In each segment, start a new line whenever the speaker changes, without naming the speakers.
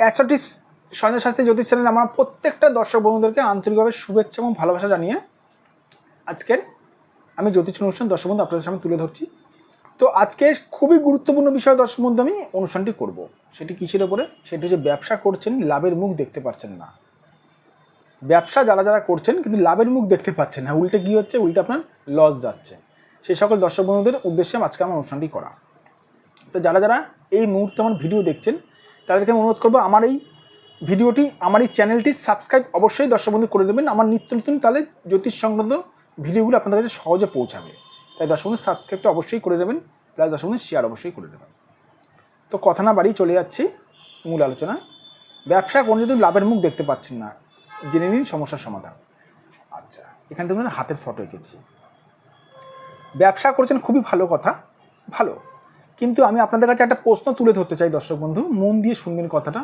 অ্যাসোটিপস সঞ্জয় শাস্ত্রী জ্যোতিষ channel আমার প্রত্যেকটা দর্শক বন্ধুদেরকে আন্তরিকভাবে শুভেচ্ছা এবং ভালোবাসা জানিয়ে আজকের আমি জ্যোতিষ অনুষ্ঠান দর্শক বন্ধু আপনাদের সামনে তুলে ধরছি। তো আজকে খুবই গুরুত্বপূর্ণ বিষয় দর্শক বন্ধু আমি অনুষ্ঠানটি করব। সেটি কিসের ওপরে সেটি হচ্ছে ব্যবসা করছেন, লাভের মুখ দেখতে পাচ্ছেন না। ব্যবসা যারা যারা করছেন কিন্তু লাভের মুখ দেখতে পাচ্ছেন না। উল্টে কী হচ্ছে? উল্টে আপনার লস যাচ্ছে। সেই সকল দর্শক বন্ধুদের উদ্দেশ্যে আজকে আমার অনুষ্ঠানটি করা। তো যারা যারা এই মুহূর্তে আমার ভিডিও দেখছেন তাদেরকে আমি অনুরোধ করব, আমার এই ভিডিওটি, আমার এই চ্যানেলটি সাবস্ক্রাইব অবশ্যই দর্শক বন্ধু করে দেবেন। আমার নিত্য নতুন তাহলে জ্যোতিষ সংক্রান্ত ভিডিওগুলো আপনাদের কাছে সহজে পৌঁছাবে। তাই দর্শক বন্ধু সাবস্ক্রাইবটা অবশ্যই করে দেবেন প্লাস দর্শক বন্ধু শেয়ার অবশ্যই করে দেবেন। তো কথা না বাড়ি চলে যাচ্ছি মূল আলোচনা ব্যবসা কোনো যদি লাভের মুখ দেখতে পাচ্ছেন না, জেনে নিন সমস্যার সমাধান। আচ্ছা এখানে দেখুন, হাতের ফটো এঁকেছি। ব্যবসা করছেন খুবই ভালো কথা, ভালো। কিন্তু আমি আপনাদের কাছে একটা প্রশ্ন তুলে ধরতে চাই, দর্শক বন্ধু। মন দিয়ে শুনবেন কথাটা।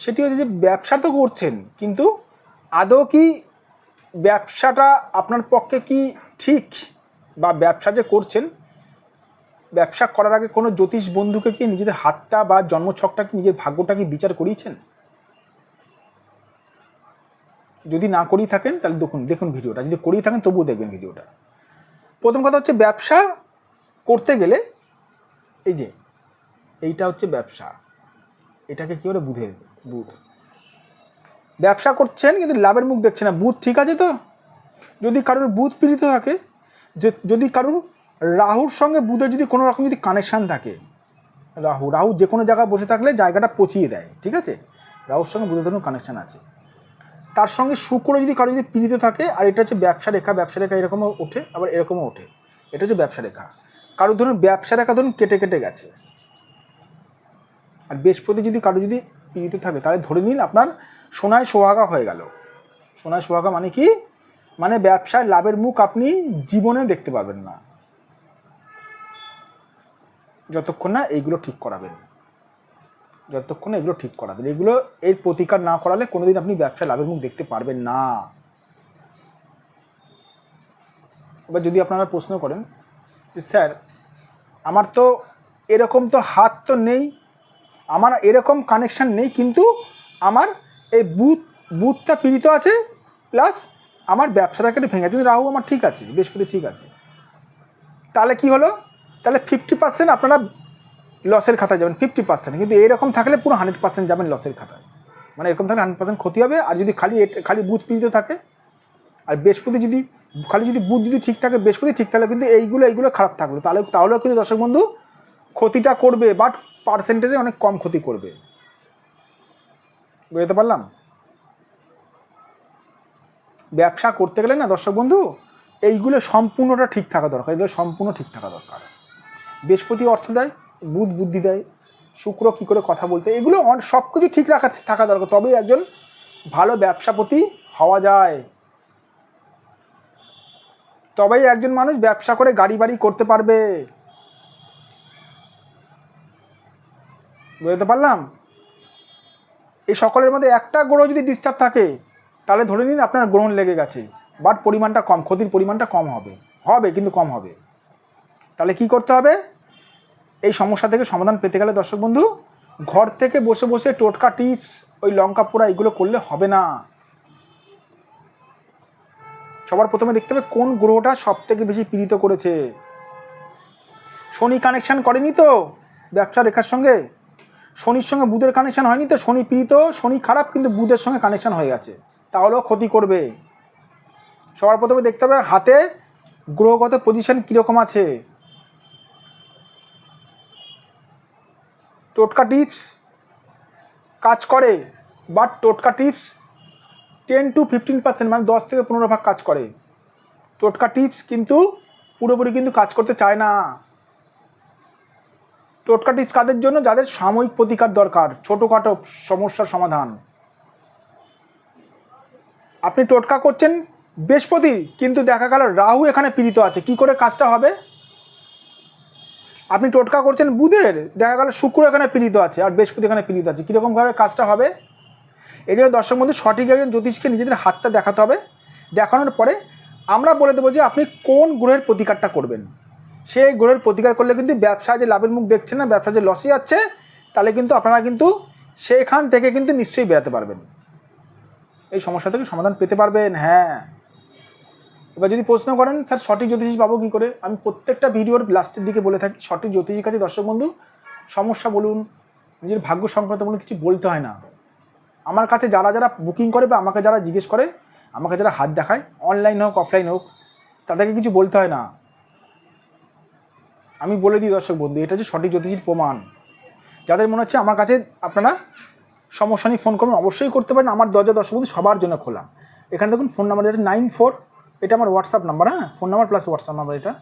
সেটি হচ্ছে যে, ব্যবসা তো করছেন, কিন্তু আদৌ কি ব্যবসাটা আপনার পক্ষে কি ঠিক? বা ব্যবসা যে করছেন, ব্যবসা করার আগে কোনো জ্যোতিষ বন্ধুকে কি নিজেদের হাতটা বা জন্মছকটা কি, নিজের ভাগ্যটা কি বিচার করিয়েছেন? যদি না করিয়ে থাকেন, তাহলে দেখুন দেখুন ভিডিওটা। যদি করিয়ে থাকেন, তবুও দেখবেন ভিডিওটা। প্রথম কথা হচ্ছে, ব্যবসা করতে গেলে এই যে, এইটা হচ্ছে ব্যবসা। এটাকে কী বলে বুধের বুধ? ব্যবসা করছেন, কিন্তু লাভের মুখ দেখছে না। বুধ ঠিক আছে তো? যদি কারোর বুধ পীড়িত থাকে যদি কারোর রাহুর সঙ্গে বুধের যদি কোনো রকম যদি কানেকশান থাকে, রাহু রাহু যে কোনো জায়গায় বসে থাকলে জায়গাটা পচিয়ে দেয়, ঠিক আছে? রাহুর সঙ্গে বুধের ধরুন কানেকশান আছে। তার সঙ্গে শুক্র যদি কারও যদি পীড়িত থাকে, আর এটা হচ্ছে ব্যবসা রেখা ব্যবসা রেখা এরকমও ওঠে, আবার এরকমও ওঠে। এটা হচ্ছে ব্যবসা রেখা। কারোর ধরুন ব্যবসা রেখা ধরুন কেটে কেটে গেছে। আর বৃহস্পতি যদি কারও যদি পীড়িত থাকে, তাহলে ধরে নিন আপনার সোনায় সোহাগা হয়ে গেল। সোনায় সোহাগা মানে কি? মানে ব্যবসায় লাভের মুখ আপনি জীবনে দেখতে পাবেন না। যতক্ষণ না এইগুলো ঠিক করাবেন। যতক্ষণ এগুলো ঠিক করাবেন। এগুলো, এর প্রতিকার না করালে কোনোদিন আপনি ব্যবসায় লাভের মুখ দেখতে পারবেন না। এবার যদি আপনারা প্রশ্ন করেন স্যার আমার তো এরকম তো হাত তো নেই, আমার এরকম কানেকশান নেই, কিন্তু আমার এই বুথ বুথটা পীড়িত আছে প্লাস আমার ব্যবসাটাকে ভেঙে কিন্তু রাহু আমার ঠিক আছে, বৃহস্পতি ঠিক আছে, তাহলে কি হলো? তাহলে ফিফটি পার্সেন্ট আপনারা লসের খাতায় যাবেন ফিফটি পার্সেন্ট কিন্তু এরকম থাকলে পুরো হান্ড্রেড পার্সেন্ট যাবেন লসের খাতায়। মানে এরকম থাকলে হান্ড্রেড পার্সেন্ট ক্ষতি হবে, আর যদি খালি খালি বুথ পীড়িত থাকে, আর বৃহস্পতি যদি খালি যদি বুথ যদি ঠিক থাকে, বৃহস্পতি ঠিক থাকলে কিন্তু এইগুলো এইগুলো খারাপ থাকল। তাহলে, তাহলেও কিন্তু দর্শক বন্ধু, ক্ষতিটা করবে বাট পার্সেন্টেজে অনেক কম ক্ষতি করবে। বুঝতে পারলাম? ব্যবসা করতে গেলে না দর্শক বন্ধু, এইগুলো সম্পূর্ণটা ঠিক থাকা দরকার। এগুলো সম্পূর্ণ ঠিক থাকা দরকার। বৃহস্পতি অর্থ দেয়, বুধ বুদ্ধি দেয়, শুক্র কী করে কথা বলতে, এগুলো সব কিছু ঠিক রাখা থাকা দরকার। তবেই একজন ভালো ব্যবসাপতি হওয়া যায়। তবেই একজন মানুষ ব্যবসা করে গাড়ি বাড়ি করতে পারবে। বুঝতে পারলাম? এই সকলের মধ্যে একটা গ্রহ যদি ডিস্টার্ব থাকে, তাহলে ধরে নিন আপনার গ্রহণ লেগে গেছে বাট পরিমাণটা কম, ক্ষতির পরিমাণটা কম হবে হবে কিন্তু কম হবে। তাহলে কি করতে হবে? এই সমস্যা থেকে সমাধান পেতে গেলে দর্শক বন্ধু, ঘর থেকে বসে বসে টোটকা টিপস ওই লঙ্কা পোড়া এগুলো করলে হবে না। সবার প্রথমে দেখতে হবে কোন গ্রহটা সব থেকে বেশি পীড়িত করেছে। শনি কানেকশন করেনি তো ব্যবসা রেখার সঙ্গে। শনির সঙ্গে বুধের কানেকশন হয়নি তো শনি পীড়িত, শনি খারাপ, কিন্তু বুধের সঙ্গে কানেকশন হয়ে গেছে। তাহলেও ক্ষতি করবে। সবার প্রথমে দেখতে হবে হাতে গ্রহগত পজিশন কীরকম আছে। টোটকা টিপস কাজ করে বাট টোটকা tips ten to fifteen percent মানে দশ থেকে পনেরো ভাগ কাজ করে। টোটকা টিপস কিন্তু পুরোপুরি কিন্তু কাজ করতে চায় না। টোটকা টিপস কাদের জন্য? যাদের সাময়িক প্রতিকার দরকার, ছোটোখাটো সমস্যার সমাধান। আপনি টোটকা করছেন বৃহস্পতি, কিন্তু দেখা গেল রাহু এখানে পীড়িত আছে। কি করে কাজটা হবে? আপনি টোটকা করছেন বুধের, দেখা গেল শুক্র এখানে পীড়িত আছে, আর বৃহস্পতি এখানে পীড়িত আছে। কীরকমভাবে কাজটা হবে? এই জন্য দর্শক বন্ধু, সঠিক একজন জ্যোতিষকে নিজেদের হাতটা দেখাতে হবে। দেখানোর পরে আমরা বলে দেবো যে আপনি কোন গ্রহের প্রতিকারটা করবেন। সেই গ্রহের প্রতিকার করলে কিন্তু ব্যবসা যে লাভের মুখ দেখছে না, ব্যবসা যে লসই যাচ্ছে, তাহলে কিন্তু আপনারা কিন্তু সেখান থেকে কিন্তু নিশ্চয়ই বেরাতে পারবেন। এই সমস্যা থেকে সমাধান পেতে পারবেন হ্যাঁ। এবার যদি প্রশ্ন করেন, স্যার, সঠিক জ্যোতিষী পাবো কী করে? আমি প্রত্যেকটা ভিডিওর লাস্টের দিকে বলে থাকি, সঠিক জ্যোতিষীর কাছে দর্শক বন্ধু, সমস্যা বলুন, নিজের ভাগ্য সংক্রান্ত বলুন, কিছু বলতে হয় না। আমার কাছে যারা যারা বুকিং করে বা আমাকে যারা জিজ্ঞেস করে, আমাকে যারা হাত দেখায় অনলাইন হোক অফলাইন হোক, তাদেরকে কিছু বলতে হয় না। আমি বলে দিই দর্শক বন্ধু, এটা হচ্ছে সঠিক জ্যোতিষীর প্রমাণ। যাদের মনে হচ্ছে আমার কাছে আপনারা সমস্যা নিয়ে ফোন করবেন, অবশ্যই করতে পারেন। আমার দরজা দর্শক বন্ধু সবার জন্য খোলা। এখানে দেখুন ফোন নাম্বার আছে নাইন ফোর এটা আমার হোয়াটসঅ্যাপ নাম্বার হ্যাঁ? Phone number plus WhatsApp number এটা।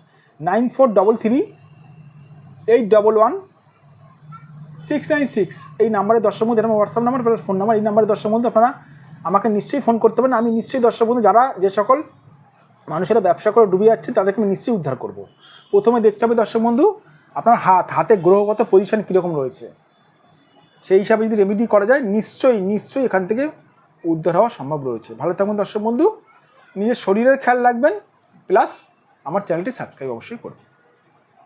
Nine four double three eight double one six nine six, এই নাম্বারে দর্শক বন্ধু আমার WhatsApp number plus phone number এই নাম্বারে দর্শক বন্ধু, আপনারা আমাকে নিশ্চয়ই ফোন করতে পারেন। আমি নিশ্চয়ই দর্শক বন্ধু, যারা যে সকল মানুষেরা ব্যবসা করে ডুবে যাচ্ছে, তাদেরকে আমি নিশ্চয়ই উদ্ধার করব। প্রথমে দেখতে হবে দর্শক বন্ধু, আপনার হাত, হাতে গ্রহগত পজিশন কীরকম রয়েছে। সেই হিসাবে যদি রেমিডি করা যায়, নিশ্চয়ই নিশ্চয়ই এখান থেকে উদ্ধার হওয়া সম্ভব রয়েছে। ভালো থাকুন দর্শক বন্ধু, নিজের শরীরের খেয়াল রাখবেন প্লাস আমার চ্যানেলটি সাবস্ক্রাইব অবশ্যই করবেন।